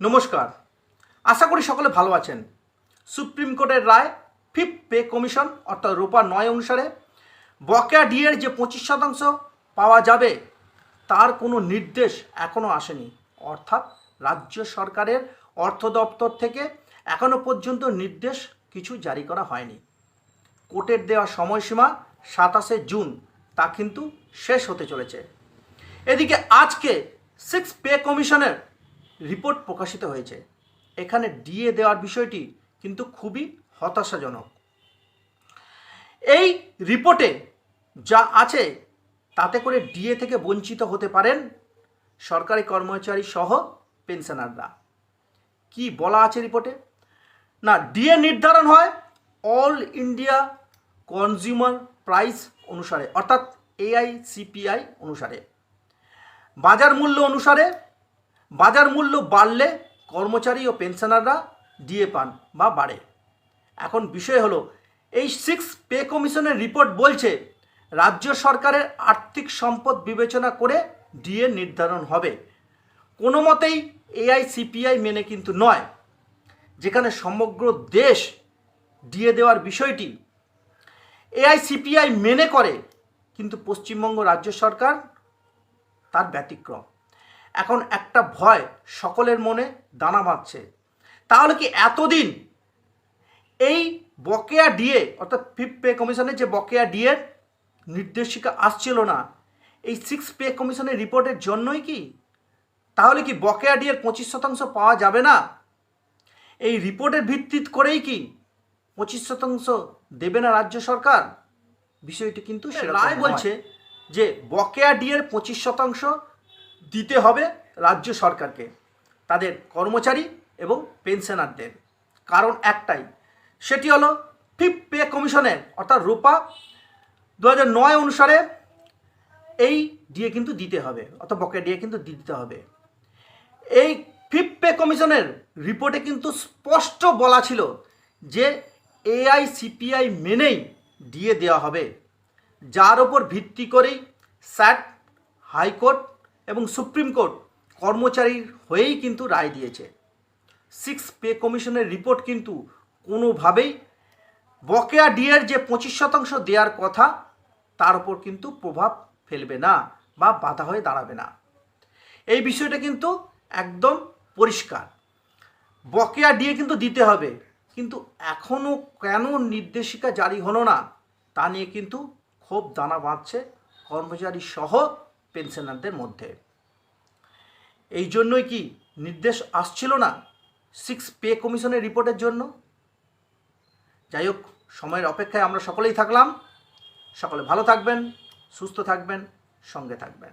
নমস্কার। আশা করি সকলে ভালো আছেন। সুপ্রিম কোর্টের রায় ফিফ পে কমিশন, অর্থাৎ রোপা নয় অনুসারে বকেয়া ডিএর যে পঁচিশ শতাংশ পাওয়া যাবে, তার কোনো নির্দেশ এখনও আসেনি। অর্থাৎ রাজ্য সরকারের অর্থ দপ্তর থেকে এখনও পর্যন্ত নির্দেশ কিছু জারি করা হয়নি। কোর্টের দেওয়া সময়সীমা সাতাশে জুন, তা কিন্তু শেষ হতে চলেছে। এদিকে আজকে সিক্স পে কমিশনের রিপোর্ট প্রকাশিত হয়েছে। এখানে ডিএ দেওয়ার বিষয়টি কিন্তু খুবই হতাশাজনক। এই রিপোর্টে যা আছে, তাতে করে ডিএ থেকে বঞ্চিত হতে পারেন সরকারি কর্মচারী সহ পেনশনাররা। কি বলা আছে রিপোর্টে? না, ডিএ নির্ধারণ হয় অল ইন্ডিয়া কনজিউমার প্রাইস অনুসারে, অর্থাৎ এআইসিপিআই অনুসারে। বাজার মূল্য অনুসারে বাজার মূল্য বাড়লে কর্মচারী ও পেনশনাররা ডিএ পান বা বাড়ে। এখন বিষয় হলো, এই সিক্স পে কমিশনের রিপোর্ট বলছে, রাজ্য সরকারের আর্থিক সম্পদ বিবেচনা করে ডিএ নির্ধারণ হবে। কোনো মতেই এআইসিপিআই মেনে কিন্তু নয়, যেখানে সমগ্র দেশ ডিএ দেওয়ার বিষয়টি এআইসিপিআই মেনে করে, কিন্তু পশ্চিমবঙ্গ রাজ্য সরকার তার ব্যতিক্রম। এখন একটা ভয় সকলের মনে দানা বাঁধছে। তাহলে কি এতদিন এই বকেয়া ডিএ অর্থাৎ ফিফ পে কমিশনের যে বকেয়া ডিএর নির্দেশিকা আসছিল না এই সিক্স পে কমিশনের রিপোর্টের জন্যই কি? তাহলে কি বকেয়া ডিএর পঁচিশ শতাংশ পাওয়া যাবে না? এই রিপোর্টের ভিত্তি করেই কি পঁচিশ শতাংশ দেবে না রাজ্য সরকার? বিষয়টি কিন্তু রায় বলছে যে বকেয়া ডিএর পঁচিশ শতাংশ দিতে হবে রাজ্য সরকারকে, তাদের কর্মচারী এবং পেনশনারদের। কারণ একটাই, সেটি হলো ফিফথ পে কমিশনের অর্থাৎ রূপা দু নয় অনুসারে এই ডিএ কিন্তু দিতে হবে, অর্থাৎ বকেয়া ডিএ কিন্তু দিতে হবে। এই ফিফথ পে কমিশনের রিপোর্টে কিন্তু স্পষ্ট বলা ছিল যে এআইসিপিআই মেনেই ডিএ দেওয়া হবে। যার ওপর ভিত্তি করেই স্যাট হাইকোর্ট এবং সুপ্রিম কোর্ট কর্মচারীর হয়েই কিন্তু রায় দিয়েছে। সিক্স পে কমিশনের রিপোর্ট কিন্তু কোনোভাবেই বকেয়া ডিএর যে পঁচিশ শতাংশ দেওয়ার কথা, তার উপর কিন্তু প্রভাব ফেলবে না বা বাধা হয়ে দাঁড়াবে না। এই বিষয়টা কিন্তু একদম পরিষ্কার। বকেয়া ডিএ কিন্তু দিতে হবে, কিন্তু এখনও কেন নির্দেশিকা জারি হলো না, তা নিয়ে কিন্তু খুব দানা বাঁধছে কর্মচারী সহ পেনশনারদের মধ্যে। এই জন্যই কি নির্দেশ আসছিল না সিক্স পে কমিশনের রিপোর্টের জন্য? যাই হোক, সময়ের অপেক্ষায় আমরা সকলেই থাকলাম। সকলে ভালো থাকবেন, সুস্থ থাকবেন, সঙ্গে থাকবেন।